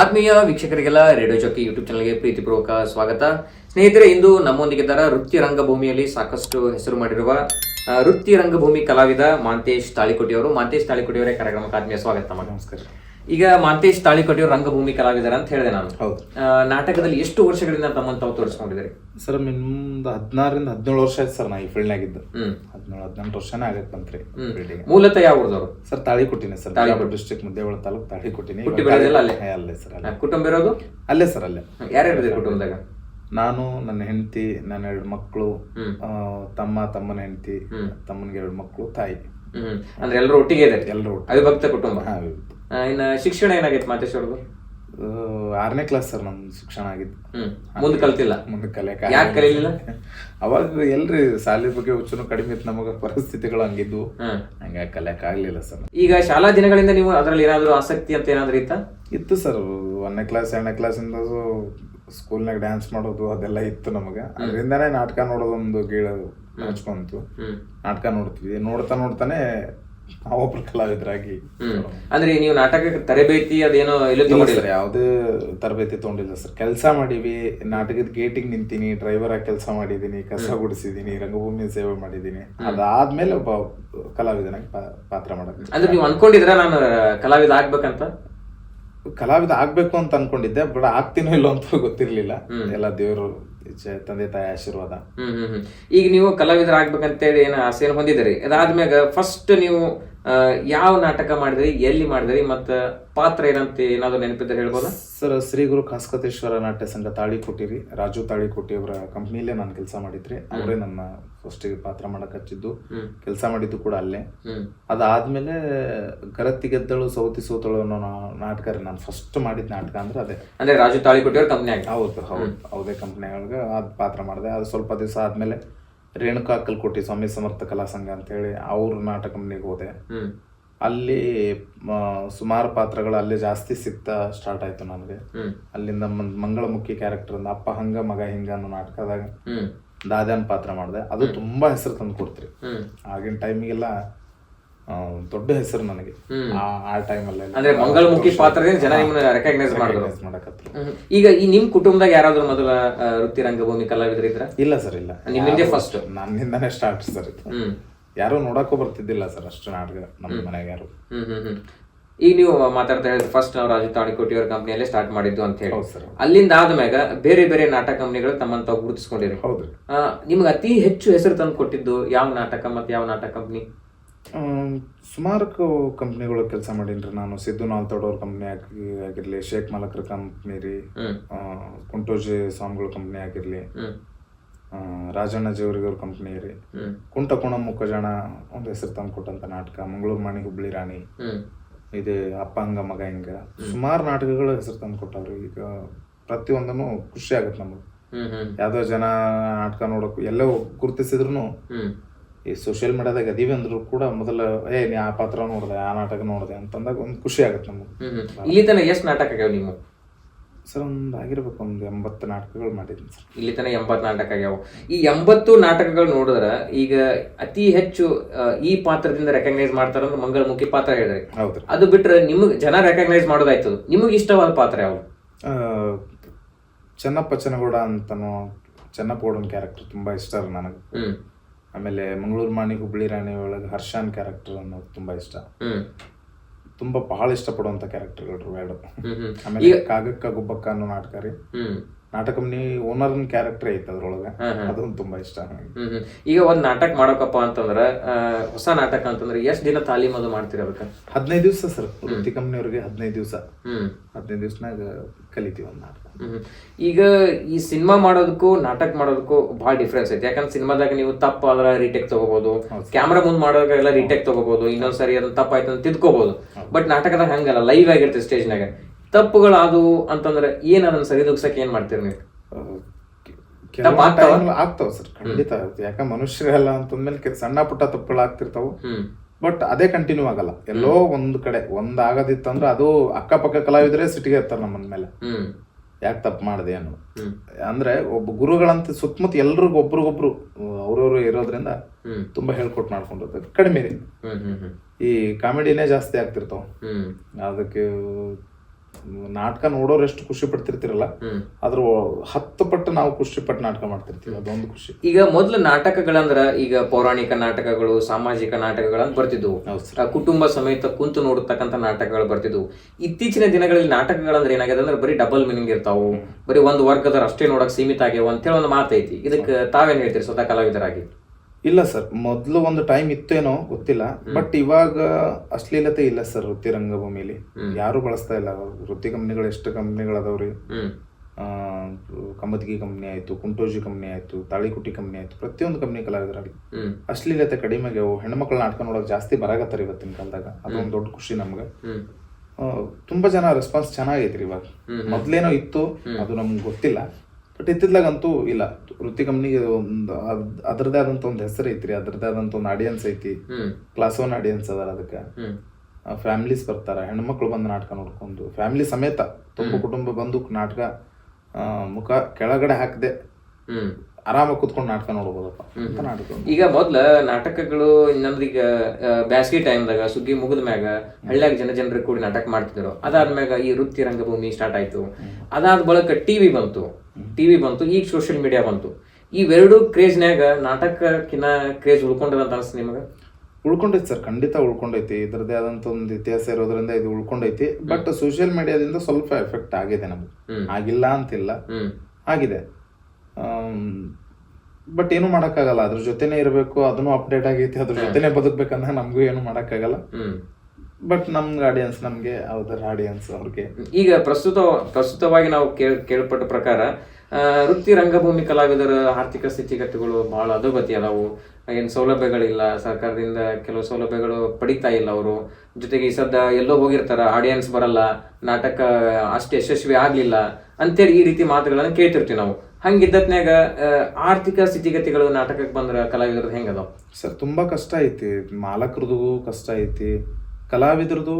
ಆತ್ಮೀಯ ವೀಕ್ಷಕರಿಗೆಲ್ಲ radio ಜೋಕಿ YouTube ಚಾನಲ್ಗೆ ಪ್ರೀತಿಪೂರ್ವಕ ಸ್ವಾಗತ. ಸ್ನೇಹಿತರೆ, ಇಂದು ನಮ್ಮೊಂದಿಗಿದ್ದಾರೆ ವೃತ್ತಿ ರಂಗಭೂಮಿಯಲ್ಲಿ ಸಾಕಷ್ಟು ಹೆಸರು ಮಾಡಿರುವ ವೃತ್ತಿ ರಂಗಭೂಮಿ ಕಲಾವಿದ ಮಾಂತೇಶ್ ತಾಳಿಕೋಟಿ ಅವರು. ಮಾಂತೇಶ್ ತಾಳಿಕೋಟಿ ಅವರೇ ಕಾರ್ಯಕ್ರಮಕ್ಕೆ ಆತ್ಮೀಯ ಸ್ವಾಗತ. ನಮಸ್ಕಾರ. ಈಗ ಮಾಂತೇಶ್ ತಾಳಿ ಅವರು ರಂಗಭೂಮಿ ಕಲಾವಿದರ ಅಂತ ಹೇಳಿದೆ ನಾನು. ಹೌದು. ನಾಟಕದಲ್ಲಿ ಎಷ್ಟು ವರ್ಷಗಳಿಂದ ತಮ್ಮನ್ನು ತಾವು ತೋರಿಸ್ಕೊಂಡಿದ್ದೀರಿ? ಸರ್ ನಿಮ್ದು ಹದಿನಾರರಿಂದ ಹದಿನೇಳು ವರ್ಷ ಆಯ್ತು ಸರ್ ನಾ ಈ ಫೀಲ್ಡ್ನಾಗಿದ್ದು ಆಗಿದ್ದು ಹದಿನೇಳು ಹದಿನೆಂಟು ವರ್ಷನೇ ಆಗತ್ತೆ ಬಂತ್ರಿ ಫೀಲ್ಡಿಗೆ ಮೂಲತಃ ಯಾವ ಊರ್ದವ್ರು? ಸರ್ ತಾಳಿ ಕೊಟ್ಟಿನಿ ಸರ್. ತಾಳಿಕೊಟ್ಟು. ಡಿಸ್ಟ್ರಿಕ್ಟ್ ಮುದ್ದೇವಳ ತಾಲೂಕು ತಾಳಿ ಕೊಟ್ಟಿನಿ ಹುಟ್ಟಿ ಬೆಳೆದಿಲ್ಲ ಅಲ್ಲೇ? ಅಲ್ಲೇ ಸರ್ ಅಲ್ಲೇ. ಕುಟುಂಬ ಇರೋದು? ಅಲ್ಲೇ ಸರ್ ಅಲ್ಲೇ. ಯಾರ್ಯಾರು ಇದ್ದೀರಿ ಕುಟುಂಬದಾಗ? ನಾನು ನನ್ನ ಹೆಂಡತಿ ನನ್ನ ಎರಡು ಮಕ್ಕಳು. ತಮ್ಮ ತಮ್ಮನ ಹೆಂಡತಿ. ತಮ್ಮನಿಗೆ ಎರಡು ಮಕ್ಕಳು ತಾಯಿ. ಅಂದ್ರೆ ಎಲ್ಲರೂ ಒಟ್ಟಿಗೆ ಇದೆ ಎಲ್ಲರೂ ಅವಿಭಕ್ತ ಕುಟುಂಬ? ಇನ್ನ ಶಿಕ್ಷಣ ಏನಾಗೈತೆ ಮಾತೇಶ್ ಅವ್ರದ್ದು ಆ, ಆರನೇ ಕ್ಲಾಸ್ ಸರ್ ನಮ್ಮ ಶಿಕ್ಷಣ ಆಗಿತ್ತು. ಹ್ಮ್ ಮುಂದೆ ಕಲ್ತಿಲ್ಲ? ಮುಂದೆ ಕಲೆ ಯಾಕೆ ಕಲೀಲಿಲ್ಲ? ಅವಾಗ ಎಲ್ರಿ ಶಾಲೆ ಬಗ್ಗೆ ಹುಚ್ಚನು ಕಡಿಮೆ ಇತ್ತು ನಮಗ ಪರಿಸ್ಥಿತಿಗಳು ಹಂಗಿದ್ವು. ಹ್ಮ್. ಹಂಗಾಗಿ ಕಲಿಯಕ್ ಆಗ್ಲಿಲ್ಲ ಸರ್ ಈಗ ಶಾಲಾ ದಿನಗಳಿಂದ ನೀವು ಅದರಲ್ಲಿ ಏನಾದ್ರು ಆಸಕ್ತಿ ಅಂತ ಏನಾದರೂ ಇತ್ತ? ಇತ್ತು ಸರ್ ಒಂದನೇ ಕ್ಲಾಸ್ ಎರಡನೇ ಕ್ಲಾಸಿಂದ ಸ್ಕೂಲ್ನಾಗ ಡ್ಯಾನ್ಸ್ ಮಾಡೋದು ಅದೆಲ್ಲ ಇತ್ತು ನಮಗೆ. ಅದರಿಂದನೇ ನಾಟಕ ನೋಡೋದೊಂದು ಗೀಳ ಹಚ್ಕೊಂತು ಹ್ಮ್. ನಾಟಕ ನೋಡ್ತೀವಿ ನೋಡ್ತಾ ನೋಡ್ತಾನೆ ನಾವೊಬ್ರು ಕಲಾವಿದರಾಗಿ ಅಂದ್ರೆ ನೀವು ನಾಟಕಕ್ಕೆ ತರಬೇತಿ ಅದೇನೋ ಎಲ್ಲೂ ಇಲ್ಲ ತಗೊಂಡಿಲ್ಲ? ಯಾವುದೇ ತರಬೇತಿ ತಗೊಂಡಿಲ್ಲ ಸರ್. ಕೆಲಸ ಮಾಡೀವಿ ನಾಟಕದ ಗೇಟಿಗೆ ನಿಂತೀನಿ ಡ್ರೈವರ್ ಆಗಿ ಕೆಲಸ ಮಾಡಿದ್ದೀನಿ ಕಸ ಗುಡಿಸಿದ್ದೀನಿ ರಂಗಭೂಮಿ ಸೇವೆ ಮಾಡಿದ್ದೀನಿ ಅದಾದ್ಮೇಲೆ ಒಬ್ಬ ಕಲಾವಿದನಾಗಿ ಪಾತ್ರ ಮಾಡಕ್ಕೆ ಅಂದ್ರೆ ನೀವು ಅನ್ಕೊಂಡಿದ್ರ ನಾನು ಕಲಾವಿದ ಆಗ್ಬೇಕಂತ? ಕಲಾವಿದ ಆಗ್ಬೇಕು ಅಂತ ಅನ್ಕೊಂಡಿದ್ದೆ ಬಟ್ ಆಗ್ತೀನೋ ಇಲ್ಲೋ ಅಂತ ಗೊತ್ತಿರ್ಲಿಲ್ಲ. ಎಲ್ಲ ದೇವರು ತಂದೆ ತಾಯಿ ಆಶೀರ್ವಾದ. ಹ್ಮ್ ಹ್ಮ್ ಹ್ಮ್. ಈಗ ನೀವು ಕಲಾವಿದರ ಆಗ್ಬೇಕಂತೇಳಿ ಏನು ಆಸೆಯನ್ನು ಹೊಂದಿದ್ದೀರಿ? ಅದಾದ್ಮ್ಯಾಗ ಫಸ್ಟ್ ನೀವು ಯಾವ ನಾಟಕ ಮಾಡಿದ್ರಿ ಎಲ್ಲಿ ಮಾಡಿದ್ರಿ ಮತ್ತೆ ಪಾತ್ರ ಏನಂತ ಏನಾದ್ರು ನೆನಪಿದ್ರೆ ಹೇಳ್ಬೋದಾ? ಸರ್ ಶ್ರೀ ಗುರು ಕಾಸ್ಕತೇಶ್ವರ ನಾಟ್ಯ ಸಂಘ ತಾಳಿ ಕೊಟ್ಟಿರಿ. ರಾಜು ತಾಳಿ ಅವರ ಕಂಪ್ನಿಲೇ ನಾನು ಕೆಲಸ ಮಾಡಿದ್ರಿ. ಅವರೇ ನನ್ನ ಫಸ್ಟ್ ಪಾತ್ರ ಮಾಡಕ್ ಹಚ್ಚಿದ್ದು. ಕೆಲಸ ಮಾಡಿದ್ದು ಕೂಡ ಅಲ್ಲೇ. ಅದಾದ್ಮೇಲೆ ಗರತ್ತಿ ಗೆದ್ದಳು ಸೌತಿ ಸೋತಳು ಅನ್ನೋ ನಾಟಕ ರೀ ನಾನು ಫಸ್ಟ್ ಮಾಡಿದ ನಾಟಕ ಅಂದ್ರೆ ಅದೇ. ಅಂದ್ರೆ ರಾಜು ತಾಳಿಕೊಟ್ಟಿಯವ್ರ ಕಂಪ್ನಿ ಹೌದು ಹೌದು. ಹೌದು ಕಂಪ್ನಿ ಒಳಗೆ ಅದು ಪಾತ್ರ ಮಾಡಿದೆ. ಅದು ಸ್ವಲ್ಪ ದಿವಸ ಆದ್ಮೇಲೆ ರೇಣುಕಾ ಕಲ್ಕೋಟಿ ಸ್ವಾಮಿ ಸಮರ್ಥ ಕಲಾ ಸಂಘ ಅಂತೇಳಿ ಅವ್ರ ನಾಟಕ ಕಂಪ್ನಿಗೆ ಹೋದೆ. ಅಲ್ಲಿ ಸುಮಾರು ಪಾತ್ರಗಳು ಅಲ್ಲಿ ಜಾಸ್ತಿ ಸಿಗ್ತಾ ಸ್ಟಾರ್ಟ್ ಆಯ್ತು ನನಗೆ. ಅಲ್ಲಿಂದ ಮಂಗಳ ಮಂಗಳಮುಖಿ ಕ್ಯಾರೆಕ್ಟರ್ ಅಂದ ಅಪ್ಪ ಹಂಗ ಮಗ ಹಿಂಗ ಅನ್ನೋ ನಾಟಕದಾಗ ದಾದ್ಯಾನ್ ಪಾತ್ರ ಮಾಡಿದೆ. ಅದು ತುಂಬಾ ಹೆಸರು ತಂದು ಕೊಡ್ತ್ರಿ. ಆಗಿನ ಟೈಮಿಗೆಲ್ಲ ದೊಡ್ಡ ಹೆಸರು ನನಗೆ. ಆ ಟೈಮಲ್ಲಿ ಅಂದ್ರೆ ಮಂಗಳಮುಖಿ ಪಾತ್ರದಿಂದ ಜನ ನಿಮ್ಮನ್ನ ರೆಕಗ್ನೈಸ್ ಮಾಡಿದ್ರು. ಮಾಡಕತ್ರು. ಈಗ ಈ ನಿಮ್ ಕುಟುಂಬದಾಗ ಯಾರಾದ್ರೂ ಮೊದಲ ವೃತ್ತಿ ರಂಗಭೂಮಿ ಕಲಾವಿದರು ಇದ್ರ? ಇಲ್ಲ ಸರ್ ಇಲ್ಲ. ನಿಮ್ಮಿಂದ ಫಸ್ಟ್ ನನ್ನಿಂದಾನೇ ಸ್ಟಾರ್ಟ್ ಸರ್ ಇದು. ಯಾರು ನೋಡಕ್ಕೂ ಬರ್ತಿದ್ದಿಲ್ಲ ಸರ್ ಅಷ್ಟು ನಾಟಕ ನಮ್ಮ ಮನೆಗೆ ಯಾರು. ಈಗ ನೀವು ಮಾತಾಡ್ತಾ ಹೇಳಿದ್ರೆ ಫಸ್ಟ್ ನಾವು ರಾಜು ತಾಳಿಕೋಟಿಯವ್ರ ಕಂಪ್ನಿಯಲ್ಲೇ ಸ್ಟಾರ್ಟ್ ಮಾಡಿದ್ದು ಅಂತ ಹೇಳಿ. ಅಲ್ಲಿಂದ ಆದ್ಮ್ಯಾಗ ಬೇರೆ ಬೇರೆ ನಾಟಕ ಕಂಪ್ನಿಗಳು ತಮ್ಮನ್ನ ತಾವು ಗುರುತಿಸ್ಕೊಂಡಿರಿ. ಹೌದು. ನಿಮ್ಗೆ ಅತಿ ಹೆಚ್ಚು ಹೆಸರು ತಂದು ಕೊಟ್ಟಿದ್ದು ಯಾವ ನಾಟಕ ಮತ್ತೆ ಯಾವ ನಾಟಕ ಕಂಪ್ನಿ? ಸುಮಾರು ಕಂಪ್ನಿಗಳು ಕೆಲಸ ಮಾಡೀನ್ರಿ. ನಾನು ಸಿದ್ದು ನಾಲ್ತೋಡವ್ರ ಕಂಪ್ನಿ ಆಗಿರ್ಲಿ ಶೇಖ್ ಮಲಕ್ರ ಕಂಪ್ನಿ ರೀ. ಕುಂಟೋಜಿ ಸ್ವಾಮಿಗಳ ಕಂಪ್ನಿ ಆಗಿರ್ಲಿ. ರಾಜಣ್ಣ ಜೇವರಿಗವ್ರ ಕಂಪ್ನಿ ರೀ. ಕುಂಟ ಕುಣ ಮುಖಜಾಣ ಒಂದು ಹೆಸರು ತಂದು ಕೊಟ್ಟಂತ ನಾಟಕ. ಮಂಗಳೂರು ಮಣಿ ಹುಬ್ಳಿ ರಾಣಿ. ಇದೆ ಅಪ್ಪ ಹಂಗ ಮಗ ಹಿಂಗ. ಸುಮಾರು ನಾಟಕಗಳ ಹೆಸರು ತಂದು ಕೊಟ್ಟವ್ರಿ. ಈಗ ಪ್ರತಿಯೊಂದನ್ನು ಖುಷಿ ಆಗುತ್ತೆ ನಮಗೆ. ಯಾವ್ದೋ ಜನ ನಾಟಕ ನೋಡಕ್ ಎಲ್ಲೋ ಗುರುತಿಸಿದ್ರು ಈ ಸೋಷಿಯಲ್ ಮೀಡಿಯಾದಾಗ ಅದೀವಿ ಅಂದ್ರೂ ಕೂಡ ಮೊದಲ ಏ ನೀ ಆ ಪಾತ್ರ ನೋಡಿದೆ ಆ ನಾಟಕ ನೋಡಿದೆ ಅಂತಂದಾಗ ಒಂದು ಖುಷಿ ಆಗುತ್ತೆ ನಮಗೆ. ಇಲ್ಲಿ ತನಕ ಎಷ್ಟು ನಾಟಕ ಆಗ್ಯಾವ ನೀವು? ಸರ್ ಒಂದು ಆಗಿರ್ಬೇಕು ಒಂದು ಎಂಬತ್ತು ನಾಟಕಗಳು ಮಾಡಿದ್ದೀನಿ ಸರ್. ಇಲ್ಲಿ ತನಕ ಎಂಬತ್ತು ನಾಟಕ ಆಗ್ಯಾವ. ಈ ಎಂಬತ್ತು ನಾಟಕಗಳು ನೋಡಿದ್ರೆ ಈಗ ಅತಿ ಹೆಚ್ಚು ಈ ಪಾತ್ರದಿಂದ ರೆಕಗ್ನೈಸ್ ಮಾಡ್ತಾರಂದ್ರೆ ಮಂಗಳಮುಖಿ ಪಾತ್ರ ಹೇಳಿದ್ರೆ. ಹೌದು ಅದು ಬಿಟ್ರೆ ನಿಮಗೆ ಜನ ರೆಕಗ್ನೈಸ್ ಮಾಡೋದಾಯ್ತು ನಿಮಗೆ ಇಷ್ಟವಾದ ಪಾತ್ರ ಯಾವುದು? ಚನ್ನಪ್ಪ ಚೆನ್ನಗೌಡ ಅಂತನೋ ಚೆನ್ನಪ್ಪ ಗೌಡನ ಕ್ಯಾರೆಕ್ಟರ್ ತುಂಬಾ ಇಷ್ಟ ನನಗೆ. ಆಮೇಲೆ ಮಂಗಳೂರು ಮಾಣಿ ಹುಬ್ಳಿ ರಾಣಿ ಒಳಗೆ ಹರ್ಷಾನ್ ಕ್ಯಾರೆಕ್ಟರ್ ಅನ್ನೋದು ತುಂಬಾ ಇಷ್ಟ. ತುಂಬಾ ಬಹಳ ಇಷ್ಟಪಡುವಂತ ಕ್ಯಾರೆಕ್ಟರ್ ಎರಡು. ಆಮೇಲೆ ಕಾಗಕ್ಕ ಗುಬ್ಬಕ್ಕ ಅನ್ನೋ ನಾಟಕ ರೀ ನಾಟಕ ಓನರ್ ಓನರ್ನ ಕ್ಯಾರೆಕ್ಟರ್ ಐತೆ ಅದ್ರೊಳಗೆ. ಅದೊಂದು ತುಂಬಾ ಇಷ್ಟ ನನಗೆ ಹ್ಮ್. ಈಗ ಒಂದ್ ನಾಟಕ ಮಾಡೋಕಪ್ಪ ಅಂತಂದ್ರ ಹೊಸ ನಾಟಕ ಅಂತಂದ್ರೆ ಎಷ್ಟ್ ದಿನ ತಾಲೀಮ್ ಅದು ಮಾಡ್ತೀರಿ ಅದಕ್ಕೆ? ಹದಿನೈದು ದಿವಸ ಸರ್ ವೃತ್ತಿ ಕಂಪ್ನಿಯವ್ರಿಗೆ ಹದಿನೈದು ದಿವಸ. ಹದಿನೈದು ದಿವ್ಸನಾಗ ಕಲಿತೀವಿ ಒಂದ್ ನಾಟಕ. ಈಗ ಈ ಸಿನಿಮಾ ಮಾಡೋದಕ್ಕೂ ನಾಟಕ ಮಾಡೋದಕ್ಕೂ ಭಾಳ ಡಿಫ್ರೆನ್ಸ್ ಐತೆ. ಯಾಕಂದ್ರೆ ಸಿನಿಮಾದಾಗ ನೀವು ತಪ್ಪ ಆದ್ರ ರೀಟೇಕ್ ತಗೋಬಹುದು ಕ್ಯಾಮ್ರಾ ಮುಂದ್ ಮಾಡೋದಾಗ ಎಲ್ಲ ರೀಟೇಕ್ ತಗೋಬಹುದು ಇನ್ನೊಂದ್ಸರಿ ಅದನ್ನ ತಪ್ಪಾಯ್ತು ಅಂತ ತಿದ್ಕೋಬಹುದು ಬಟ್ ನಾಟಕದಾಗ ಹಂಗಲ್ಲ ಲೈವ್ ಆಗಿರ್ತದೆ ಸ್ಟೇಜ್ನಾಗ ತಪ್ಪುಗಳಾದವು ಅಂತಂದ್ರೆ ಏನ್ ಅದನ್ನ ಸರಿದೂಗ್ಸಕ್ ಏನ್ ಮಾಡ್ತೀರಿ ನೀವು? ಆಗ್ತಾವ? time ಆಗ್ತಾವ ಸರ್ ಖಂಡಿತ. ಯಾಕ ಮನುಷ್ಯರಲ್ಲ ಅಂತಂದ್ಮೇಲೆ ಕೆಲ ಸಣ್ಣ ಪುಟ್ಟ ತಪ್ಪುಗಳು ಆಗ್ತಿರ್ತಾವು ಹ್ಮ್. ಬಟ್ ಅದೇ ಕಂಟಿನ್ಯೂ ಆಗಲ್ಲ. ಎಲ್ಲೋ ಒಂದ್ ಕಡೆ ಒಂದ್ ಆಗದಿತ್ತಂದ್ರ ಅದು ಅಕ್ಕಪಕ್ಕ ಕಲಾವಿದ್ರೆ ಸಿಟ್ಟಿಗೆ ಇರ್ತಾರ ನಮ್ಮ ಮೇಲೆ. ಹ್ಮ್. ಯಾಕೆ ತಪ್ಪು ಮಾಡಿದೆ ಅನ್ನೋ ಅಂದ್ರೆ ಒಬ್ಬ ಗುರುಗಳಂತ ಸುತ್ತಮುತ್ತ ಎಲ್ರಿಗೂ ಒಬ್ರಿಗೊಬ್ರು ಅವ್ರವ್ರು ಇರೋದ್ರಿಂದ ಹ್ಮ್. ತುಂಬಾ ಹೇಳ್ಕೊಟ್ ಮಾಡ್ಕೊಂಡಿರ್ತಾರೆ. ಕಡಿಮೆ ರೀ. ಹ್ಮ್ ಹ್ಮ್ ಹ್ಮ್. ಈ ಕಾಮಿಡಿನೇ ಜಾಸ್ತಿ ಆಗ್ತಿರ್ತಾವ. ಹ್ಮ್. ಅದಕ್ಕೆ ನಾಟಕ ನೋಡೋರು ಎಷ್ಟು ಖುಷಿ ಪಡ್ತಿರ್ತಿರಲ್ಲ ಅದ್ರ ಹತ್ತು ಪಟ್ಟು ನಾವು ಖುಷಿ ಪಟ್ಟು ನಾಟಕ ಮಾಡ್ತಿರ್ತೀವಿ ಅದೊಂದು ಖುಷಿ. ಈಗ ಮೊದಲು ನಾಟಕಗಳಂದ್ರ ಈಗ ಪೌರಾಣಿಕ ನಾಟಕಗಳು ಸಾಮಾಜಿಕ ನಾಟಕಗಳನ್ನು ಬರ್ತಿದ್ವು. ಕುಟುಂಬ ಸಮೇತ ಕುಂತು ನೋಡತಕ್ಕಂತ ನಾಟಕಗಳು ಬರ್ತಿದ್ವು. ಇತ್ತೀಚಿನ ದಿನಗಳಲ್ಲಿ ನಾಟಕಗಳಂದ್ರೆ ಏನಾಗಿದೆ ಅಂದ್ರೆ ಬರೀ ಡಬಲ್ ಮೀನಿಂಗ್ ಇರ್ತಾವು. ಬರೀ ಒಂದು ವರ್ಗದವ್ರು ಅಷ್ಟೇ ನೋಡಕ್ ಸೀಮಿತ ಆಗ್ಯಾವ ಅಂತ ಹೇಳಿ ಒಂದು ಮಾತೈತಿ. ಇದಕ್ಕೆ ತಾವೇನ್ ಹೇಳ್ತೀರಿ ಸ್ವತಃ ಕಲಾವಿದರಾಗಿ? ಇಲ್ಲ ಸರ್ ಮೊದಲು ಒಂದು ಟೈಮ್ ಇತ್ತೇನೋ ಗೊತ್ತಿಲ್ಲ ಬಟ್ ಇವಾಗ ಅಶ್ಲೀಲತೆ ಇಲ್ಲ ಸರ್ ವೃತ್ತಿ ರಂಗಭೂಮಿಲಿ ಯಾರು ಬಳಸ್ತಾ ಇಲ್ಲ ವೃತ್ತಿ ಕಂಪ್ನಿಗಳು ಎಷ್ಟು ಕಂಪ್ನಿಗಳು ಅದಾವ್ರಿ ಹ್ಮ್. ಆ, ಕಮದ್ಗಿ ಕಂಪ್ನಿ ಆಯ್ತು ಕುಂಟೋಜಿ ಕಂಪ್ನಿ ಆಯ್ತು ತಾಳಿಕುಟಿ ಕಂಪ್ನಿ ಆಯ್ತು ಪ್ರತಿಯೊಂದು ಕಂಪ್ನಿ ಕಲಾವಿದರಾಗಲಿ ಹ್ಮ್. ಅಶ್ಲೀಲತೆ ಕಡಿಮೆ ಆಗ್ಯಾವು ಹೆಣ್ಮಕ್ಳ ನಾಟಕ ನೋಡೋಕೆ ಜಾಸ್ತಿ ಬರಾಗತ್ತಾರ ಇವತ್ತಿನ ಕಾಲದಾಗ. ಅದೊಂದು ದೊಡ್ಡ ಖುಷಿ ನಮ್ಗೆ. ತುಂಬಾ ಜನ ರೆಸ್ಪಾನ್ಸ್ ಚೆನ್ನಾಗೈತ್ರಿ ಇವಾಗ. ಮೊದ್ಲೇನೋ ಇತ್ತು ಅದು ನಮ್ಗೆ ಗೊತ್ತಿಲ್ಲ. ಬಟ್ ಇತ್ತಿದ್ಲಾಗಂತೂ ಇಲ್ಲ. ವೃತ್ತಿ ಕಂಪ್ನಿಗೆ ಒಂದು ಅದ್- ಅದ್ರದ್ದೇ ಆದಂತ ಒಂದು ಹೆಸರು ಐತ್ರಿ. ಅದ್ರದ್ದೇ ಆದಂತ ಒಂದು ಆಡಿಯನ್ಸ್ ಐತಿ. ಕ್ಲಾಸ್ ಒನ್ ಆಡಿಯನ್ಸ್ ಅದಾರ ಅದಕ್ಕೆ. ಫ್ಯಾಮಿಲೀಸ್ ಬರ್ತಾರ. ಹೆಣ್ಮಕ್ಳು ಬಂದು ನಾಟಕ ನೋಡ್ಕೊಂಡು ಫ್ಯಾಮಿಲಿ ಸಮೇತ ತುಂಬ ಕುಟುಂಬ ಬಂದು ನಾಟಕ ಮುಖ ಕೆಳಗಡೆ ಹಾಕದೆ ಆರಾಮಾಗಿ ಕುತ್ಕೊಂಡು ನಾಟಕ ನೋಡ್ಬೋದಪ್ಪ. ಅಂತ ನಾಟಕ ಈಗ ಮೊದ್ಲ ನಾಟಕಗಳು ಇನ್ನಂದ್ರ ಈಗ ಬ್ಯಾಸಗಿ ಟೈಮ್ದಾಗ ಸುಗ್ಗಿ ಮುಗಿದ ಮ್ಯಾಗ ಹಳ್ಳ್ಯಾಗ ಜನ ಜನರಿಗೆ ಕೂಡಿ ನಾಟಕ ಮಾಡ್ತಿದ್ರು. ಅದಾದ್ಮ್ಯಾಗ ಈ ವೃತ್ತಿ ರಂಗಭೂಮಿ ಸ್ಟಾರ್ಟ್ ಆಯ್ತು. ಅದಾದ ಬಳಿಕ ಟಿವಿ ಬಂತು. ಟಿವಿ ಬಂತು ಈಗ ಸೋಷಿಯಲ್ ಮೀಡಿಯಾ ಬಂತು. ಇವೆರಡು ಕ್ರೇಜ್ನ್ಯಾಗ ನಾಟಕಕ್ಕಿನ್ನ ಕ್ರೇಜ್ ಉಳ್ಕೊಂಡದ ಅಂತ ಅನ್ಸ್ ನಿಮಗ? ಉಳ್ಕೊಂಡೈತಿ ಸರ್ ಖಂಡಿತ ಉಳ್ಕೊಂಡೈತಿ ಇದರದೇ ಆದಂತ ಒಂದು ಇತಿಹಾಸ ಇರೋದ್ರಿಂದ ಇದು ಉಳ್ಕೊಂಡೈತಿ ಬಟ್ ಸೋಷಿಯಲ್ ಮೀಡಿಯಾದಿಂದ ಸ್ವಲ್ಪ ಎಫೆಕ್ಟ್ ಆಗಿದೆ ನಮ್ಗೆ. ಆಗಿಲ್ಲ ಅಂತಿಲ್ಲ. ಆಗಿದೆ. ಬಟ್ ಏನು ಮಾಡೋಕ್ಕಾಗಲ್ಲ. ಅದ್ರ ಜೊತೆನೆ ಇರಬೇಕು ಅದನ್ನು ಅಪ್ಡೇಟ್ ಆಗೈತಿ ಅದ್ರ ಜೊತೆನೆ ಬದುಕ್ಬೇಕಂದ್ರೆ ನಮಗೂ ಏನು ಮಾಡೋಕ್ಕಾಗಲ್ಲ. ಹ್ಮ್. ಬಟ್ ನಮ್ಗೆ ಆಡಿಯನ್ಸ್ ನಮಗೆ ಅವರ ಆಡಿಯನ್ಸ್ ಅವ್ರಿಗೆ. ಈಗ ಪ್ರಸ್ತುತ ಪ್ರಸ್ತುತವಾಗಿ ನಾವು ಕೇಳ್ ಕೇಳ್ಪಟ್ಟ ಪ್ರಕಾರ ವೃತ್ತಿ ರಂಗಭೂಮಿ ಕಲಾವಿದರ ಆರ್ಥಿಕ ಸ್ಥಿತಿಗತಿಗಳು ಬಹಳ ಅಧೋಗತಿ ಅದಾವು ಏನು ಸೌಲಭ್ಯಗಳಿಲ್ಲ ಸರ್ಕಾರದಿಂದ ಕೆಲವು ಸೌಲಭ್ಯಗಳು ಪಡಿತಾ ಇಲ್ಲ ಅವರು. ಜೊತೆಗೆ ಈ ಸದ್ದ ಎಲ್ಲೋ ಹೋಗಿರ್ತಾರ ಆಡಿಯನ್ಸ್ ಬರಲ್ಲ ನಾಟಕ ಅಷ್ಟು ಯಶಸ್ವಿ ಆಗಲಿಲ್ಲ ಅಂತೇಳಿ ಈ ರೀತಿ ಮಾತುಗಳನ್ನು ಕೇಳ್ತಿರ್ತೀವಿ ನಾವು. ಹಂಗಿದ್ದತ್ನ್ಯಾಗ ಆ, ಆರ್ಥಿಕ ಸ್ಥಿತಿಗತಿಗಳು ನಾಟಕಕ್ಕೆ ಬಂದ್ರ ಕಲಾವಿದರದ್ದು ಹೆಂಗದ? ಸರ್ ತುಂಬಾ ಕಷ್ಟ ಐತಿ. ಮಾಲಕರದು ಕಷ್ಟ ಐತಿ. ಕಲಾವಿದರದು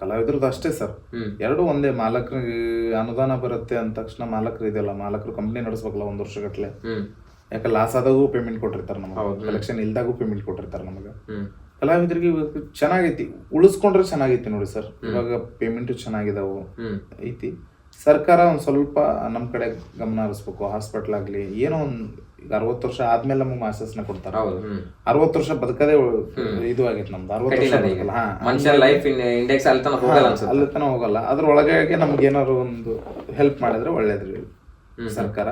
ಕಲಾವಿದ್ರದ್ದು ಅಷ್ಟೇ ಸರ್. ಎರಡು ಒಂದೇ ಮಾಲಕರಿಗೆ ಅನುದಾನ ಬರುತ್ತೆ ಅಂದ ತಕ್ಷಣ ಮಾಲಕರು ಇದೆಯಲ್ಲ ಮಾಲಕರು ಕಂಪ್ನಿ ನಡೆಸ್ಬೇಕಲ್ಲ ಒಂದ್ ವರ್ಷಗಟ್ಲೆ. ಯಾಕ ಯಾಕೆ ಲಾಸ್ ಆದಾಗೂ ಪೇಮೆಂಟ್ ಕೊಟ್ಟಿರ್ತಾರೆ ನಮಗೆ. ಕಲೆಕ್ಷನ್ ಇಲ್ದಾಗೂ ಪೇಮೆಂಟ್ ಕೊಟ್ಟಿರ್ತಾರೆ ನಮಗೆ. ಕಲಾವಿದರಿಗೆ ಇವಾಗ ಚೆನ್ನಾಗೈತಿ. ಉಳಿಸ್ಕೊಂಡ್ರೆ ಚೆನ್ನಾಗೈತಿ ನೋಡಿ ಸರ್. ಇವಾಗ ಪೇಮೆಂಟ್ ಚೆನ್ನಾಗಿದಾವು. ಐತಿ. ಸರ್ಕಾರ ಒಂದು ಸ್ವಲ್ಪ ನಮ್ಮ ಕಡೆ ಗಮನ ಹರಿಸ್ಬೇಕು ಹಾಸ್ಪಿಟಲ್ ಆಗಲಿ ಏನೋ ಒಂದ್ ಈಗ ಅರವತ್ತು ವರ್ಷ ಆದ್ಮೇಲೆ ನಮಗೆ ಮಾಸ್ಟರ್ಸ್ನ ಕೊಡ್ತಾರೆ. ಅರವತ್ತು ವರ್ಷ ಬದುಕದೇ ಇದು ಆಗೈತೆ ನಮ್ದು ಅರವತ್ತು ವರ್ಷ ಬದುಕಲ್ಲ ಹಾ. ಮನುಷ್ಯ ಲೈಫ್ ಇಂಡೆಕ್ಸ್ ಅಲ್ಲಿ ತನಕ ಹೋಗಲ್ಲ ಅನ್ಸುತ್ತೆ. ಅಲ್ಲಿ ತನಕ ಹೋಗಲ್ಲ. ಅದ್ರ ಒಳಗೆ ನಮ್ಗೆ ಏನಾದ್ರು ಒಂದು ಹೆಲ್ಪ್ ಮಾಡಿದ್ರೆ ಒಳ್ಳೇದ್ರಿ ಸರ್ಕಾರ.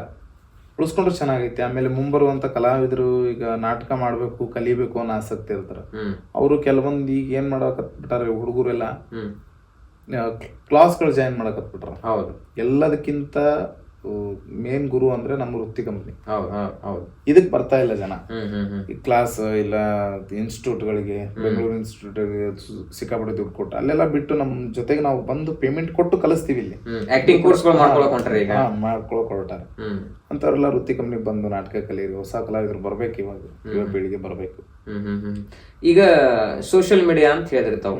ಉಳಿಸ್ಕೊಂಡ್ರೆ ಚೆನ್ನಾಗೈತಿ. ಆಮೇಲೆ ಮುಂಬರುವಂತ ಕಲಾವಿದರು ಈಗ ನಾಟಕ ಮಾಡ್ಬೇಕು ಕಲಿಬೇಕು ಅನ್ನೋ ಆಸಕ್ತಿ ಇರ್ತಾರ. ಅವರು ಕೆಲವೊಂದು ಈಗ ಏನ್ ಮಾಡಕತ್ಬಿಟ್ಟಾರೆ ಹುಡುಗರೆಲ್ಲ. ಹ್ಮ್. ಕ್ಲಾಸ್ಗಳು ಜಾಯಿನ್ ಮಾಡಕತ್ಬಿಟ್ರ ಹೌದು. ಎಲ್ಲದಕ್ಕಿಂತ ಮೇನ್ ಗುರು ಅಂದ್ರೆ ನಮ್ಮ ವೃತ್ತಿ ಕಂಪ್ನಿ ಹೌದು ಹೌದು ಹೌದು. ಇದಕ್ ಬರ್ತಾ ಇಲ್ಲ ಜನ. ಈ ಕ್ಲಾಸ್ ಇಲ್ಲ ಇನ್ಸ್ಟಿಟ್ಯೂಟ್ಗಳಿಗೆ ಬೆಂಗಳೂರು ಇನ್ಸ್ಟಿಟ್ಯೂಟ್ ಸಿಕ್ಕಾಪಟ್ಟೆ ದುಡ್ಡು ಕೊಟ್ಟು ಅಲ್ಲೆಲ್ಲ ಬಿಟ್ಟು ನಮ್ಮ ಜೊತೆಗೆ ನಾವು ಬಂದು ಪೇಮೆಂಟ್ ಕೊಟ್ಟು ಕಲಿಸ್ತೀವಿ ಇಲ್ಲಿ. ಆಕ್ಟಿಂಗ್ ಕೋರ್ಸ್ಗಳು ಮಾಡ್ಕೊಳಕ್ ಹೊರಟಾರೆ. ಅಂತವ್ರೆಲ್ಲ ವೃತ್ತಿ ಕಂಪ್ನಿಗೆ ಬಂದು ನಾಟಕ ಕಲಿಯಿರಿ ಹೊಸ ಕಲಾವಿದರು ಬರ್ಬೇಕು ಇವಾಗ. ಇವಾಗ ಬೆಳಿಗ್ಗೆ ಬರ್ಬೇಕು. ಈಗ ಸೋಷಿಯಲ್ ಮೀಡಿಯಾ ಅಂತ ಹೇಳಿದ್ರೆ ತಾವು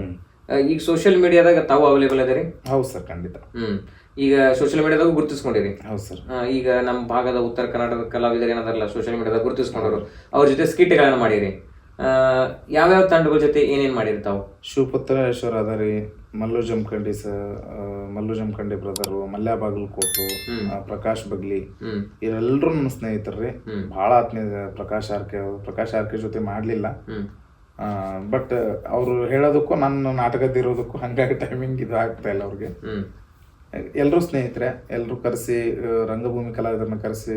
ಈಗ ಸೋಷಿಯಲ್ ಮೀಡಿಯಾದಾಗ ತಾವು ಅವೈಲೇಬಲ್ ಅದಿರಿ? ಹೌದು ಸರ್ ಖಂಡಿತ. ಹ್ಮ್. ಈಗ ಸೋಷಿಯಲ್ ಮೀಡಿಯಾದಾಗ ಗುರುತಿಸ್ಕೊಂಡಿರಿ? ಹೌದು ಸರ್. ಈಗ ನಮ್ಮ ಭಾಗದ ಉತ್ತರ ಕರ್ನಾಟಕದ ಕಲಾವಿದರು ಏನಾದಾರಲ್ಲ ಸೋಷಿಯಲ್ ಮೀಡಿಯಾದಾಗ ಗುರುತಿಸ್ಕೊಂಡವರು ಅವ್ರ ಜೊತೆ ಸ್ಕಿಟ್ಗಳನ್ನ ಮಾಡಿರಿ. ಯಾವ್ಯಾವ ತಂಡಗಳ ಜೊತೆ ಏನೇನ್ ಮಾಡಿರಿ ತಾವು? ಶಿವಪುತ್ರೇಶ್ವರ ಅದರಿ ಮಲ್ಲು ಜಮಖಂಡಿ ಸರ್ ಮಲ್ಲು ಜಮಖಂಡಿ ಬ್ರದರು ಮಲ್ಯ ಬಾಗಲಕೋಟು ಪ್ರಕಾಶ್ ಬಗ್ಲಿ ಇವರೆಲ್ಲರೂ ನನ್ನ ಸ್ನೇಹಿತರ್ರಿ. ಬಹಳ ಆತ್ಮೀಯ ಪ್ರಕಾಶ್ ಆರ್ಕೆ ಅವ್ರು. ಪ್ರಕಾಶ್ ಆರ್ಕೆ ಜೊತೆ ಮಾಡ್ಲಿಲ್ಲ. ಬಟ್ ಅವರು ಹೇಳೋದಕ್ಕೂ ನನ್ನ ನಾಟಕದಿರೋದಕ್ಕೂ ಹಂಗಾಗಿ ಟೈಮಿಂಗ್ ಇದು ಆಗ್ತಾ ಇಲ್ಲ ಅವ್ರಿಗೆ. ಎಲ್ಲರೂ ಸ್ನೇಹಿತರೆ ಎಲ್ಲರೂ ಕರೆಸಿ ರಂಗಭೂಮಿ ಕಲಾವಿದರನ್ನ ಕರೆಸಿ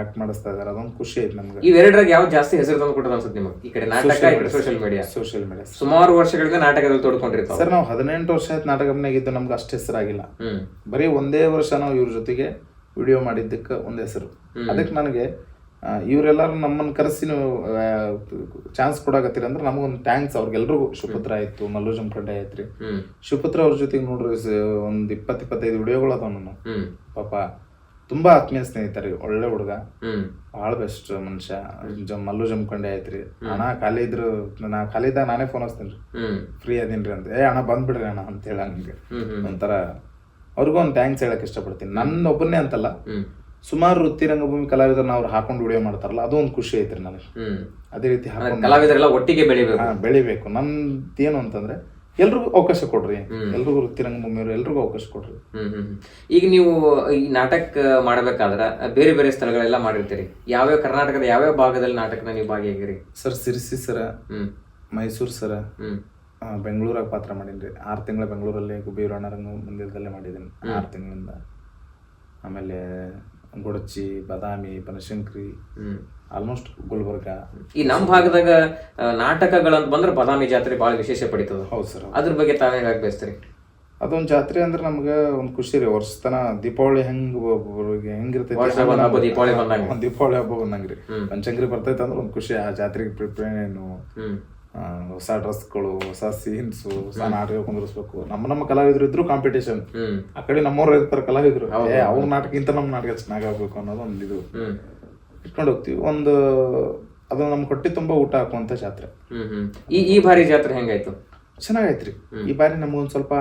ಆಕ್ಟ್ ಮಾಡಿಸ್ತಾ ಇದಾರೆ. ಅದೊಂದು ಖುಷಿ ಐತೆ ನಮ್ಗೆ. ಇವೆರಡರಾಗ ಯಾವ ಜಾಸ್ತಿ ಹೆಸರು ತಂದು ಕೊಟ್ಟದ ಅನ್ಸುತ್ತೆ ನಿಮಗೆ? ಈ ಕಡೆ ನಾಟಕ ಈ ಕಡೆ ಸೋಷಿಯಲ್ ಮೀಡಿಯಾ. Social media. ಸುಮಾರು ವರ್ಷಗಳಿಂದ ನಾಟಕದಲ್ಲಿ ತೊಡ್ಕೊಂಡಿರ್ತೀವಿ. ಸರ್ ನಾವು ಹದಿನೆಂಟು ವರ್ಷ ಆಯ್ತು ನಾಟಕಮ್ನಾಗಿದ್ದು ನಮ್ಗೆ ಅಷ್ಟು ಹೆಸರಾಗಿಲ್ಲ. ಬರೀ ಒಂದೇ ವರ್ಷ ನಾವು ಇವ್ರ ಜೊತೆಗೆ ವಿಡಿಯೋ ಮಾಡಿದ್ದಕ್ಕೆ ಒಂದು ಹೆಸರು. ಅದಕ್ಕೆ ನನಗೆ ಇವರೆಲ್ಲರೂ ನಮ್ಮನ್ನು ಕರೆಸಿ ನೀವು ಚಾನ್ಸ್ ಕೊಡಾಕತ್ತೀರ ಅಂದ್ರೆ ನಮಗೊಂದು ಥ್ಯಾಂಕ್ಸ್ ಅವ್ರಿಗೆಲ್ರಿಗೂ ಶಿವಪುತ್ರ ಆಯ್ತು ಮಲ್ಲು ಕಂಡೆ ಆಯ್ತ್ರಿ. ಶುಭತ್ರ ಶಿವಪುತ್ರ ಅವ್ರ ಜೊತೆಗೆ ನೋಡ್ರಿ ಒಂದು ಇಪ್ಪತ್ತು ಇಪ್ಪತ್ತೈದು ವಿಡಿಯೋಗಳು ಅದಾವ ನಾನು ಪಾಪ ತುಂಬಾ ಆತ್ಮೀಯ ಸ್ನೇಹಿತರಿ ಒಳ್ಳೆ ಹುಡುಗ. ಬಹಳ ಬೆಸ್ಟ್ ಮನುಷ್ಯ. ಮಲ್ಲು ಜಮ್ಕೊಂಡೆ ಆಯ್ತ್ರಿ. ಅಣ್ಣ ಖಾಲಿ ಇದ್ರು ನಾ ಖಾಲಿ ಇದ್ದಾಗ ನಾನೇ ಫೋನ್ ಹಚ್ತೇನೆ ಫ್ರೀ ಅದೇನ್ರಿ ಅಂತ. ಏ ಅಣ್ಣ ಬಂದ್ಬಿಡ್ರಿ ಅಣ್ಣ ಅಂತ ಹೇಳ ನಂಗೆ ಒಂಥರ ಅವ್ರಿಗೂ ಒಂದು ಥ್ಯಾಂಕ್ಸ್ ಹೇಳಕ್ ಇಷ್ಟಪಡ್ತೀನಿ. ನನ್ನ ಒಬ್ಬನೇ ಅಂತಲ್ಲ ಸುಮಾರು ವೃತ್ತಿ ರಂಗಭೂಮಿ ಕಲಾವಿದರನ್ನ ಅವ್ರು ಹಾಕೊಂಡು ವಿಡಿಯೋ ಮಾಡ್ತಾರಲ್ಲ ಅದು ಒಂದು ಖುಷಿ ಐತ್ರಿ ನನಗೆ. ಅದೇ ರೀತಿ ಹಾಕೊಂಡು ಕಲಾವಿದರೆಲ್ಲ ಒಟ್ಟಿಗೆ ಬೆಳಿಬೇಕು. ಹಾ, ಬೆಳಿಬೇಕು. ನಂದು ಏನು ಅಂತಂದ್ರೆ ಎಲ್ರಿಗೂ ಅವಕಾಶ ಕೊಡ್ರಿ. ಎಲ್ರಿಗೂ ವೃತ್ತಿ ರಂಗಭೂಮಿಯವರು ಎಲ್ರಿಗೂ ಅವಕಾಶ ಕೊಡ್ರಿ. ಹ್ಮ್ ಹ್ಮ್ ಹ್ಮ್. ಈಗ ನೀವು ಈ ನಾಟಕ ಮಾಡಬೇಕಾದ್ರ ಬೇರೆ ಬೇರೆ ಸ್ಥಳಗಳೆಲ್ಲ ಮಾಡಿರ್ತೀರಿ. ಯಾವ್ಯಾವ ಕರ್ನಾಟಕದ ಯಾವ್ಯಾವ ಭಾಗದಲ್ಲಿ ನಾಟಕನ ನೀವು ಭಾಗಿಯಾಗಿರಿ? ಸರ್ ಸಿರ್ಸಿ ಸರ ಹ್ಮ್. ಮೈಸೂರು ಸರ ಹ್ಮ್. ಬೆಂಗಳೂರಾಗ ಪಾತ್ರ ಮಾಡೀನಿ ಆರು ತಿಂಗಳ ಬೆಂಗಳೂರಲ್ಲಿ ಗುಬ್ಬಿ ರಂಗ ಮಂದಿರದಲ್ಲೇ ಮಾಡಿದ್ದೀನಿ. ಆರು ತಿಂಗಳಿಂದ. ಆಮೇಲೆ ಗೊಡಚಿ ಬಾದಾಮಿ ಬನಶಂಕರಿ ಆಲ್ಮೋಸ್ಟ್ ಗುಲ್ಬರ್ಗ. ಈ ನಮ್ಮ ಭಾಗದಾಗ ನಾಟಕಗಳಂತ ಬಂದ್ರೆ ಬಾದಾಮಿ ಜಾತ್ರೆ ಬಹಳ ವಿಶೇಷ ಪಡಿತದ. ಹೌದು ಸರ್ ಅದ್ರ ಬಗ್ಗೆ ತಾವೇ ಹೇಗೆ ಬಯಸ್ತೀರಿ ಅದೊಂದು ಜಾತ್ರೆ ಅಂದ್ರೆ ನಮ್ಗೆ ಒಂದು ಖುಷಿ ರೀ ವರ್ಷತನ ದೀಪಾವಳಿ ಹೆಂಗ್ ಹೆಂಗಿರ್ತೈತಿ ದೀಪಾವಳಿ ಹಬ್ಬ ಬಂದಂಗ್ರಿ ಪಂಚಂಗ್ರಿ ಬರ್ತೈತೆ ಅಂದ್ರೆ ಒಂದು ಖುಷಿ ಆ ಜಾತ್ರೆಗೆ ಪ್ರಿಪೇರೇನು ಹ್ಮ್. ಹೊಸ ಡ್ರೆಸ್ಗಳು ಹೊಸ ಸೀನ್ಸ್ ಹೊಸ ನಾಟಕ ಕುಂದಿರಿಸ್ಬೇಕು. ನಮ್ಮ ನಮ್ಮ ಕಲಾವಿದ್ರು ಇದ್ರು ಕಾಂಪಿಟೇಷನ್ ಆ ಕಡೆ ನಮ್ಮವ್ರು ಇರ್ತಾರೆ ಕಲಾವಿದ್ರು. ಏ ಅವ್ರ ನಾಟಕಕ್ಕಿಂತ ನಮ್ಮ ನಾಟಕ ಚೆನ್ನಾಗಾಗ್ಬೇಕು ಅನ್ನೋದು ಒಂದು ಇದು. ಇಟ್ಕೊಂಡು ಹೋಗ್ತೀವಿ. ಒಂದು ಅದು ನಮ್ಮ ಹೊಟ್ಟೆ ತುಂಬಾ ಊಟ ಹಾಕುವಂತ ಜಾತ್ರೆ. ಈ ಈ ಬಾರಿ ಜಾತ್ರೆ ಹೆಂಗಾಯ್ತು? ಚೆನ್ನಾಗೈತ್ರಿ. ಈ ಬಾರಿ ನಮಗೊಂದು ಸ್ವಲ್ಪ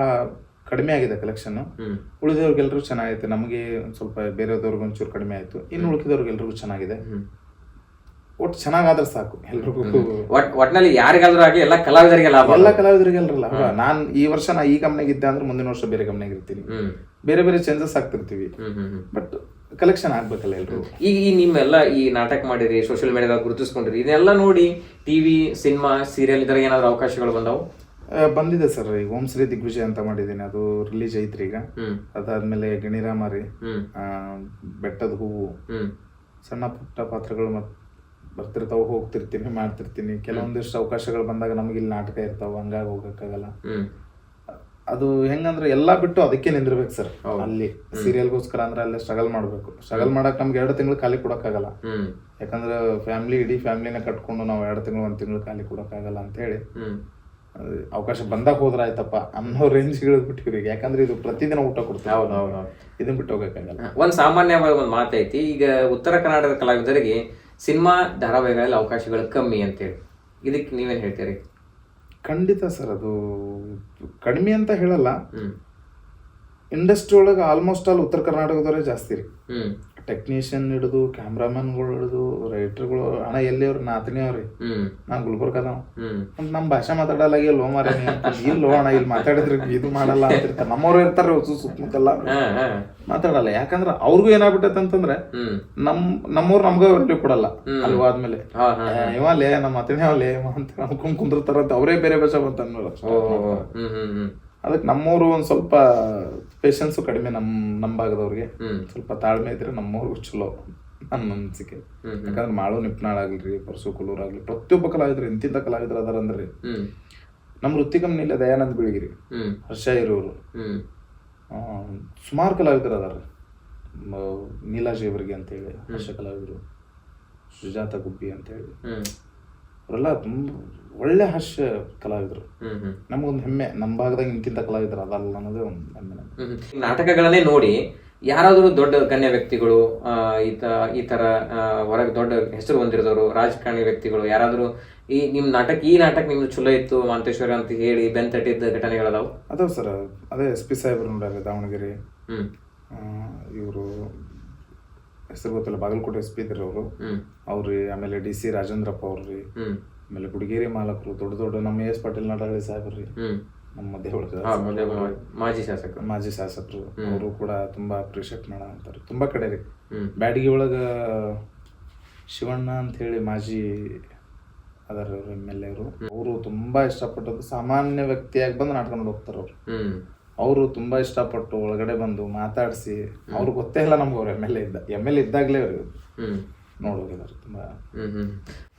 ಕಡಿಮೆ ಆಗಿದೆ ಕಲೆಕ್ಷನ್ ಉಳಿದವ್ರಿಗೆಲ್ಲರೂ ಉಳಿದವ್ರಿಗೆಲ್ರಿಗೂ ಚೆನ್ನಾಗೈತೆ. ನಮಗೆ ಒಂದು ಸ್ವಲ್ಪ ಬೇರೆಯವ್ರಿಗೆ ಒಂಚೂರು ಕಡಿಮೆ ಆಯ್ತು. ಇನ್ನು ಉಳಿದವ್ರಿಗೆಲ್ರಿಗೂ ಚೆನ್ನಾಗಿದೆ. ಒಟ್ಟು ಚೆನ್ನಾಗಾದ್ರೆ ಸಾಕು ಎಲ್ರಿಗೂ. ಒಟ್ ಒಟ್ನಲ್ಲಿ ಯಾರಿಗಾದ್ರೂ ಆಗಿ ಎಲ್ಲ ಕಲಾವಿದರಿಗೆ ಲಾಭ ಎಲ್ಲ ಕಲಾವಿದರಿಗೆ ಅಲ್ರಲ್ಲ ನಾನು ಈ ವರ್ಷ ನಾ ಈ ಕಂಪ್ನಿಗೆ ಇದ್ದೆ ಅಂದ್ರೆ ಮುಂದಿನ ವರ್ಷ ಬೇರೆ ಕಂಪ್ನಿಗೆ ಇರ್ತೀನಿ. ಬೇರೆ ಬೇರೆ ಚೇಂಜಸ್ ಆಗ್ತಿರ್ತೀವಿ. ಬಟ್ ಕಲೆಕ್ಷನ್ ಆಗ್ಬೇಕಲ್ಲ ಎಲ್ರು ಈಗ ಈ ನಿಮ್ಮೆಲ್ಲ ಈ ನಾಟಕ ಮಾಡಿರಿ ಸೋಷಿಯಲ್ ಮೀಡಿಯಾದಾಗ ಗುರುತಿಸ್ಕೊಂಡ್ರಿ ಇದೆಲ್ಲ ನೋಡಿ ಟಿವಿ ಸಿನಿಮಾ ಸೀರಿಯಲ್ ಇದ್ರಾಗ ಏನಾದ್ರು ಅವಕಾಶಗಳು ಬಂದವು? ಬಂದಿದೆ ಸರ್. ಈಗ ಓಂ ಶ್ರೀ ದಿಗ್ವಿಜಯ ಅಂತ ಮಾಡಿದ್ದೀನಿ. ಅದು ರಿಲೀಸ್ ಐತ್ರಿ ಈಗ. ಅದಾದ್ಮೇಲೆ ಗಣಿರಾಮ ರೀ. ಬೆಟ್ಟದ ಹೂವು. ಸಣ್ಣ ಪುಟ್ಟ ಪಾತ್ರಗಳು ಮತ್ ಬರ್ತಿರ್ತಾವ ಹೋಗ್ತಿರ್ತೀನಿ ಮಾಡ್ತಿರ್ತೀನಿ. ಕೆಲವೊಂದಿಷ್ಟು ಅವಕಾಶಗಳು ಬಂದಾಗ ನಮಗೆ ಇಲ್ಲಿ ನಾಟಕ ಇರ್ತಾವ ಹಂಗಾಗಿ ಹೋಗಕ್ಕಾಗಲ್ಲ. ಅದು ಹೆಂಗಂದ್ರೆ ಎಲ್ಲಾ ಬಿಟ್ಟು ಅದಕ್ಕೆ ನಿಂದಿರ್ಬೇಕು ಸರ್. ಅಲ್ಲಿ ಸೀರಿಯಲ್ಗೋಸ್ಕರ ಅಂದ್ರೆ ಅಲ್ಲೇ ಸ್ಟ್ರಗಲ್ ಮಾಡ್ಬೇಕು. ಸ್ಟ್ರಗಲ್ ಮಾಡಕ್ ನಮ್ಗೆ ಎರಡು ತಿಂಗಳು ಖಾಲಿ ಕೊಡಕ್ಕಾಗಲ್ಲ. ಯಾಕಂದ್ರೆ ಫ್ಯಾಮಿಲಿ ಇಡೀ ಫ್ಯಾಮಿಲಿನ ಕಟ್ಕೊಂಡು ನಾವು ಎರಡು ತಿಂಗಳು ಒಂದ್ ತಿಂಗಳು ಖಾಲಿ ಕೊಡಕ್ಕಾಗಲ್ಲ ಅಂತ ಹೇಳಿ. ಅವಕಾಶ ಬಂದಾಗ ಹೋದ್ರ ಆಯ್ತಪ್ಪ. ಅನ್ನೋ ರೇಂಜ್ ಬಿಟ್ಟಿವ್ರಿ ಯಾಕಂದ್ರೆ ಇದು ಪ್ರತಿದಿನ ಊಟ ಹೌದು ಇದನ್ನ ಬಿಟ್ಟು ಹೋಗಕ್ಕಾಗಲ್ಲ. ಒಂದ್ ಸಾಮಾನ್ಯವಾಗಿ ಒಂದು ಮಾತೈತಿ. ಈಗ ಉತ್ತರ ಕರ್ನಾಟಕದ ಕಲಾವಿದರಿಗೆ ಸಿನಿಮಾ ಧಾರಾವಾಹಿಗಳಲ್ಲಿ ಅವಕಾಶಗಳು ಕಮ್ಮಿ ಅಂತೇಳಿ. ಇದಕ್ಕೆ ನೀವೇನು ಹೇಳ್ತೀರಿ? ಖಂಡಿತ ಸರ್ ಅದು ಕಡಿಮೆ ಅಂತ ಹೇಳಲ್ಲ. ಇಂಡಸ್ಟ್ರಿ ಒಳಗೆ ಆಲ್ಮೋಸ್ಟ್ ಆಲ್ ಉತ್ತರ ಕರ್ನಾಟಕದವರೇ ಜಾಸ್ತಿ ರೀ. ಟೆಕ್ನಿಷಿಯನ್ ಹಿಡಿದು ಕ್ಯಾಮ್ರಾಮನ್ಗಳು ಹಿಡಿದು ರೈಟರ್ಗಳು ಅಣ್ಣ ಎಲ್ಲಿ ಅವ್ರು ನಾತನೇ ಅವ್ರಿ. ನಾನು ಅದಾವ್. ಹ್ಮ್. ಮತ್ತ್ ನಮ್ಮ ಭಾಷೆ ಮಾತಾಡಲ್ಲ ಲೋ ಮಾರ ಇಲ್ಲೋ ಅಣ್ಣ ಇಲ್ಲಿ ಮಾತಾಡಿದ್ರೆ ಇದು ಮಾಡಲ್ಲ ಅಂತ ಇರ್ತಾರೆ ನಮ್ಮವ್ರು ಇರ್ತಾರೆ ಹೊಸ ಸುತ್ತಮುತ್ತಲ್ಲ ಮಾತಾಡಲ್ಲ ಯಾಕಂದ್ರೆ ಅವ್ರಿಗೂ ಏನಾಗ್ಬಿಟ್ಟೈತೆ ಅಂತಂದ್ರೆ ನಮ್ ನಮ್ಮವ್ರು ನಮ್ಗ ವ್ಯಾಲ್ಯೂ ಕೊಡಲ್ಲ ಅಲ್ಲಿ ಹೋದ್ಮೇಲೆ. ಹಾ ಹಾ ಏ, ಇವ ಲೇ ನಮ್ಮ ಅತನೇ ಅವಲೇ ಅಂತ ಕುಂದಿರ್ತಾರಂತ ಅವರೇ ಬೇರೆ ಭಾಷೆ ಬಂತ ಅನ್ನೋರು ಅದಕ್ಕೆ ನಮ್ಮೂರು ಒಂದು ಸ್ವಲ್ಪ ಪೇಷನ್ಸು ಕಡಿಮೆ ನಮ್ಮ ನಮ್ಮ ಭಾಗದವ್ರಿಗೆ. ಸ್ವಲ್ಪ ತಾಳ್ಮೆ ಇದ್ರೆ ನಮ್ಮೂರು ಚಲೋ ನನ್ನ ಅನಿಸಿಕೆ. ಯಾಕಂದ್ರೆ ಮಾಳು ನಿಪ್ನಾಳ್ ಆಗ್ಲಿ ಪರಸು ಕುಲೂರ್ ಆಗ್ಲಿ ಪ್ರತಿಯೊಬ್ಬ ಕಲಾವಿದ್ರು ಇಂತಿಂತ ಕಲಾವಿದ್ರು ಅದಾರ ಅಂದ್ರೆ ನಮ್ಮ ವೃತ್ತಿ ಕಂಪ್ನಿಲಿ ದಯಾನಂದ್ ಬಿಳಿಗಿರಿ ಹರ್ಷ ಇರೋರು. ಸುಮಾರು ಕಲಾವಿದರು ಅದಾರ. ನೀಲಾಜ್ ಅವರಿಗೆ ಅಂತೇಳಿ ಹರ್ಷ ಕಲಾವಿದರು ಸುಜಾತ ಗುಬ್ಬಿ ಅಂತೇಳಿ. ಅವರೆಲ್ಲ ತುಂಬ ಒಳ್ಳೆ ಹಾಸ್ಯ ಕಲಾವಿದರು. ನಮಗೊಂದು ಹೆಮ್ಮೆ ನಮ್ಮ ಭಾಗದಾಗ ಇಂತಿಂತ ಕಲಾವಿದರು ಅದಲ್ಲ ಅನ್ನೋದೇ ಒಂದು ಹೆಮ್ಮೆ ನಾಟಕಗಳನ್ನೇ ನೋಡಿ ಯಾರಾದರೂ ದೊಡ್ಡ ಗಣ್ಯ ವ್ಯಕ್ತಿಗಳು ಈತ ಈ ಥರ ಹೊರಗೆ ದೊಡ್ಡ ಹೆಸರು ಹೊಂದಿರೋದವರು ರಾಜಕಾರಣಿ ವ್ಯಕ್ತಿಗಳು ಯಾರಾದರೂ ಈ ನಿಮ್ಮ ನಾಟಕ ಈ ನಾಟಕ ನಿಮ್ದು ಚಲೋ ಇತ್ತು ಮಾಂತೇಶ್ವರ ಅಂತ ಹೇಳಿ ಬೆನ್ ತಟ್ಟಿದ್ದ ಘಟನೆಗಳದಾವು? ಅದಾವ ಸರ್ ಅದೇ ಎಸ್ ಪಿ ಸಾಹೇಬ್ರು ನೋಡ್ಯಾರ ದಾವಣಗೆರೆ. ಹ್ಮ್. ಇವರು ಹೆಸರು ಗೊತ್ತಿಲ್ಲ ಬಾಗಲಕೋಟೆ ಎಸ್ ಪಿ ಇದ್ರಿ ಅವರು. ಅವ್ರಿ ಆಮೇಲೆ ಡಿ ಸಿ ರಾಜೇಂದ್ರಪ್ಪ ಅವ್ರಿ ಆಮೇಲೆ ಗುಡಿಗೇರಿ ಮಾಲಕರು ದೊಡ್ಡ ದೊಡ್ಡ ನಮ್ಮ ಎಸ್ ಪಾಟೀಲ್ ನಾಡಹಳ್ಳಿ ಸಾಹೇಬ್ರಿ ನಮ್ಮ ಮಾಜಿ ಶಾಸಕರು. ಮಾಜಿ ಶಾಸಕರು. ಅವರು ಕೂಡ ತುಂಬಾ ಅಪ್ರಿಷಿಯೇಟ್ ಮಾಡ ಅಂತಾರೆ. ತುಂಬಾ ಕಡೆ ರೀ. ಬ್ಯಾಡಗಿ ಒಳಗ ಶಿವಣ್ಣ ಅಂತ ಹೇಳಿ ಮಾಜಿ ಅದರ ಎಂ ಎಲ್ ಎರು ಅವರು ತುಂಬಾ ಇಷ್ಟಪಟ್ಟದ್ದು ಸಾಮಾನ್ಯ ವ್ಯಕ್ತಿಯಾಗಿ ಬಂದು ನಾಟಕ ನೋಡಿ ಹೋಗ್ತಾರ ಅವ್ರು. ಅವರು ತುಂಬಾ ಇಷ್ಟಪಟ್ಟು ಒಳಗಡೆ ಬಂದು ಮಾತಾಡಿಸಿ ಅವ್ರಿಗೆ ಗೊತ್ತೇ ಇಲ್ಲ ನಮ್ಗೆ ಅವ್ರು ಎಂ ಎಲ್ ಎ ಇದ್ದ ಎಂ ಎಲ್ ಎ ಇದ್ದಾಗಲೇ ಹ್ಮ್. ನೋಡೋಗಿದ್ದಾರೆ ತುಂಬಾ ಹ್ಮ್ ಹ್ಮ್.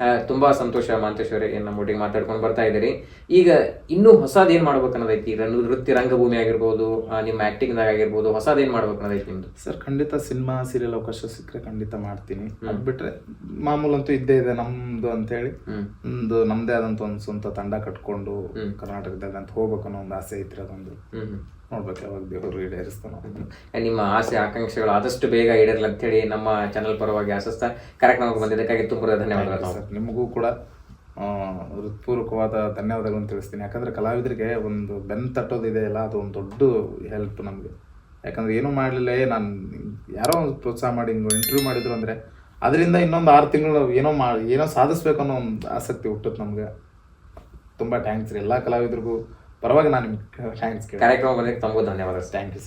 ಆ, ತುಂಬಾ ಸಂತೋಷ ಮಾಂತೇಶ್ವರಿ ನಮ್ಮೊಟ್ಟಿಗೆ ಮಾತಾಡ್ಕೊಂಡು ಬರ್ತಾ ಇದ್ದೀರಿ. ಈಗ ಇನ್ನೂ ಹೊಸದ್ ಏನ್ ಮಾಡ್ಬೇಕು ಅನ್ನೋದೈತಿ? ಈಗ ನೃತ್ಯ ರಂಗಭೂಮಿ ಆಗಿರ್ಬೋದು ಆ, ನಿಮ್ಮ ಆಕ್ಟಿಂಗ್ ದಾಗ ಆಗಿರ್ಬೋದು ಹೊಸದ್ ಏನ್ ಮಾಡ್ಬೇಕು ಅನ್ನೋದೈತಿ ನಿಮ್ದು? ಸರ್ ಖಂಡಿತ ಸಿನಿಮಾ ಸೀರಿಯಲ್ ಅವಕಾಶ ಸಿಕ್ಕರೆ ಖಂಡಿತ ಮಾಡ್ತೀನಿ. ಅದ್ ಬಿಟ್ರೆ ಮಾಮೂಲಂತೂ ಇದ್ದೇ ಇದೆ ನಮ್ದು ಅಂತ ಹೇಳಿ ಒಂದು ನಮ್ದೇ ಆದಂತ ಒಂದು ಸ್ವಂತ ತಂಡ ಕಟ್ಕೊಂಡು ಕರ್ನಾಟಕದಾಗಂತ ಹೋಗ್ಬೇಕು ಅನ್ನೋ ಒಂದು ಆಸೆ ಐತ್ರಿ ಅದೊಂದು. ಹ್ಮ್ ಹ್ಮ್. ನೋಡ್ಬೇಕು ಯಾವಾಗ ದೇವರು ಈಡೇರಿಸ್ತಾನೆ. ನಿಮ್ಮ ಆಸೆ ಆಕಾಂಕ್ಷೆಗಳು ಆದಷ್ಟು ಬೇಗ ಈಡೇರಲಿ ಅಂತ ಹೇಳಿ ನಮ್ಮ ಚಾನೆಲ್ ಪರವಾಗಿ ಆಶಿಸ್ತಾ ಕಾರ್ಯಕ್ರಮಕ್ಕೆ ಬಂದಿದ್ದಕ್ಕಾಗಿ ತುಂಬ ಧನ್ಯವಾದಗಳು ಸರ್ ನಿಮಗೂ ಕೂಡ ಹೃತ್ಪೂರ್ವಕವಾದ ಧನ್ಯವಾದಗಳನ್ನು ತಿಳಿಸ್ತೀನಿ. ಯಾಕಂದ್ರೆ ಕಲಾವಿದರಿಗೆ ಒಂದು ಬೆನ್ ತಟ್ಟೋದಿದೆ ಅಲ್ಲ ಅದು ಒಂದು ದೊಡ್ಡ ಹೆಲ್ಪ್ ನಮಗೆ. ಯಾಕಂದ್ರೆ ಏನೂ ಮಾಡಲಿಲ್ಲ ನಾನು ಯಾರೋ ಒಂದು ಪ್ರೋತ್ಸಾಹ ಮಾಡಿ ಹಿಂಗೆ ಇಂಟರ್ವ್ಯೂ ಮಾಡಿದ್ರು ಅಂದರೆ ಅದರಿಂದ ಇನ್ನೊಂದು ಆರು ತಿಂಗಳು ಏನೋ ಮಾಡಿ ಏನೋ ಸಾಧಿಸ್ಬೇಕು ಅನ್ನೋ ಒಂದು ಆಸಕ್ತಿ ಹುಟ್ಟುತ್ತೆ ನಮ್ಗೆ. ತುಂಬ ಥ್ಯಾಂಕ್ಸ್ ರೀ. ಎಲ್ಲ ಕಲಾವಿದರಿಗೂ ಪರವಾಗಿ ನಾನು ನಿಮ್ಗೆ ಥ್ಯಾಂಕ್ಸ್ ಕೇಳಿ ಕಾರ್ಯಕ್ರಮ ಬಂದಕ್ಕೆ ತಮಗೂ ಧನ್ಯವಾದ ಥ್ಯಾಂಕ್ ಯು